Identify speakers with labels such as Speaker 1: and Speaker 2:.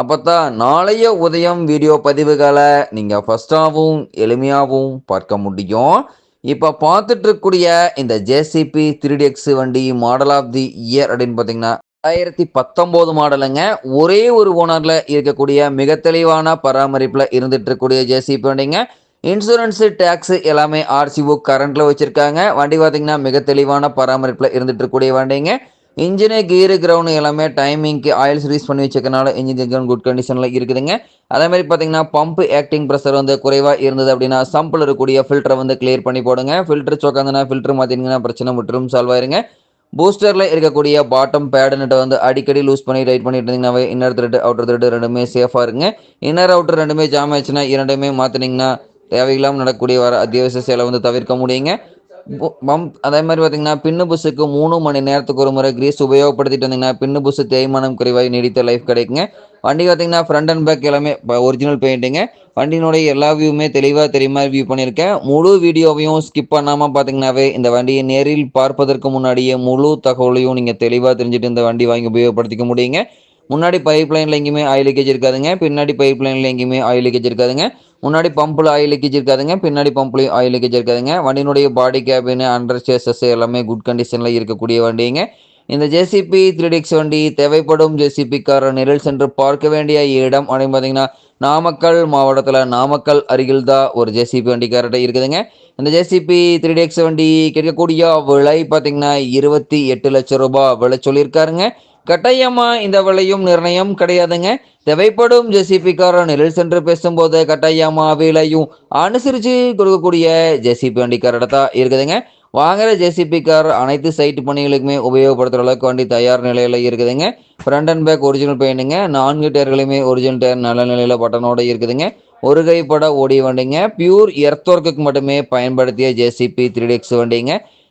Speaker 1: அப்போத்தான் நாளைய உதயம் வீடியோ பதிவுகளை நீங்கள் ஃபஸ்ட்டாகவும் எளிமையாகவும் பார்க்க முடியும். இப்போ பார்த்துட்டு இருக்கக்கூடிய இந்த ஜேசிபி த்ரீ எக்ஸ் வண்டி மாடல் ஆஃப் தி இயர் அப்படின்னு பார்த்தீங்கன்னா ரெண்டாயிரத்தி பத்தொம்போது மாடலுங்க. ஒரே ஒரு ஓனரில் இருக்கக்கூடிய மிக தெளிவான பராமரிப்பில் இருந்துட்டு இருக்கக்கூடிய ஜேசிபி வண்டிங்க. இன்சூரன்ஸு டேக்ஸு எல்லாமே ஆர்சிஓ கரண்ட்டில் வச்சுருக்காங்க. வண்டி பார்த்திங்கன்னா மிக தெளிவான பராமரிப்பில் இருந்துட்டு இருக்கக்கூடிய வண்டிங்க. இன்ஜினு கீரு கிரவுண்டு எல்லாமே டைமிங்க்கு ஆயில் சர்வீஸ் பண்ணி வச்சுக்கனால இன்ஜின் கிரவுண்ட் குட் கண்டிஷனில் இருக்குதுங்க. அதே மாதிரி பார்த்தீங்கன்னா பம்ப் ஆக்டிங் ப்ரெஷர் வந்து குறைவாக இருந்தது அப்படின்னா சம்பில் இருக்கக்கூடிய ஃபில்டரை வந்து கிளியர் பண்ணி போடுங்க. ஃபில்டர் சோக்காந்தனா ஃபில்டர் மாற்றிங்கன்னா பிரச்சனை முற்றும் சால்வ் ஆயிருங்க. பூஸ்டரில் இருக்கக்கூடிய பாட்டம் பேடுன்ட்டு வந்து அடிக்கடி லூஸ் பண்ணி ரைட் பண்ணிட்டு இருந்தீங்கன்னா இன்னர் த்ரெட் அவுட்டர் த்ரெட் ரெண்டுமே சேஃபாக இருங்க. இன்னர் அவுட்டர் ரெண்டுமே ஜாம் ஆச்சுன்னா இரண்டுமே மாற்றினீங்கன்னா தேவையில்லாமல் நடக்கக்கூடிய வர அத்தியாவசிய சேலை வந்து தவிர்க்க முடியுங்க. பம்ப் அதே மாதிரி பார்த்தீங்கன்னா பின்னு புஸ்ஸுக்கு மூணு மணி நேரத்துக்கு ஒரு முறை கிரீஸ் உபயோகப்படுத்திட்டு வந்தீங்கன்னா பின்னு புஸ்ஸு தேய்மானம் குறைவாக நீடித்த லைஃப் கிடைக்குங்க. வண்டி பார்த்தீங்கன்னா ஃப்ரண்ட் அண்ட் பேக் எல்லாமே ஒரிஜினல் பெயிண்ட்டுங்க வண்டியினுடைய எல்லா வியூவுமே தெளிவாக தெரியுமா வியூ பண்ணியிருக்கேன். முழு வீடியோவையும் ஸ்கிப் பண்ணாமல் பார்த்தீங்கன்னாவே இந்த வண்டியை நேரில் பார்ப்பதற்கு முன்னாடியே முழு தகவலையும் நீங்கள் தெளிவாக தெரிஞ்சுட்டு இந்த வண்டி வாங்கி உபயோகப்படுத்திக்க முடியுங்க. முன்னாடி பைப் லைனில் எங்கேயுமே ஆயில் லீக்கேஜ் இருக்காதுங்க. பின்னாடி பைப் லைனில் எங்கேயுமே ஆயில் லீக்கேஜ் இருக்காதுங்க. முன்னாடி பம்பில் ஆயில் லீக்கேஜ் இருக்காதுங்க. பின்னாடி பம்ப்லையும் ஆயில் லீக்கேஜ் இருக்காதுங்க. வண்டியினுடைய பாடி கேபின் அண்டர் சேசஸ் எல்லாமே குட் கண்டிஷனில் இருக்கக்கூடிய வண்டிங்க. இந்த ஜேசிபி த்ரீ டிக்ஸ் வண்டி தேவைப்படும் ஜேசிபிக்கார நிரல் சென்று பார்க்க வேண்டிய இடம் அப்படின்னு பார்த்தீங்கன்னா நாமக்கல் மாவட்டத்தில் நாமக்கல் அருகில் தான் ஒரு ஜேசிபி வண்டிக்கார்ட்ட இருக்குதுங்க. இந்த ஜேசிபி த்ரீ டிஎக்ஸ் வண்டி கிடைக்கக்கூடிய விலை பார்த்தீங்கன்னா இருபத்தி எட்டு லட்சம் ரூபாய் விலை சொல்லியிருக்காருங்க. கட்டாயமாக இந்த விலையும் நிர்ணயம் கிடையாதுங்க. தேவைப்படும் ஜேசிபிக்கார நிலையில் சென்று பேசும்போது கட்டாயமா விலையும் அனுசரித்து கொடுக்கக்கூடிய ஜெசிபி வண்டிக்காரட தான் இருக்குதுங்க. வாங்குற ஜேசிபி கார் அனைத்து சைட் பணிகளுக்குமே உபயோகப்படுத்துகிற அளவுக்கு வண்டி தயார் நிலையில் இருக்குதுங்க. ஃப்ரண்ட் அண்ட் பேக் ஒரிஜினல் பெயிண்ட்டுங்க நான்கு டயர்களுமே ஒரிஜினல் டயர் நல்ல நிலையில் பட்டனோட இருக்குதுங்க. ஒரு கைப்பட ஓடிய வண்டிங்க பியூர் எர்த் ஒர்க்குக்கு மட்டுமே பயன்படுத்திய ஜேசிபி த்ரீ எக்ஸ் வண்டிங்க.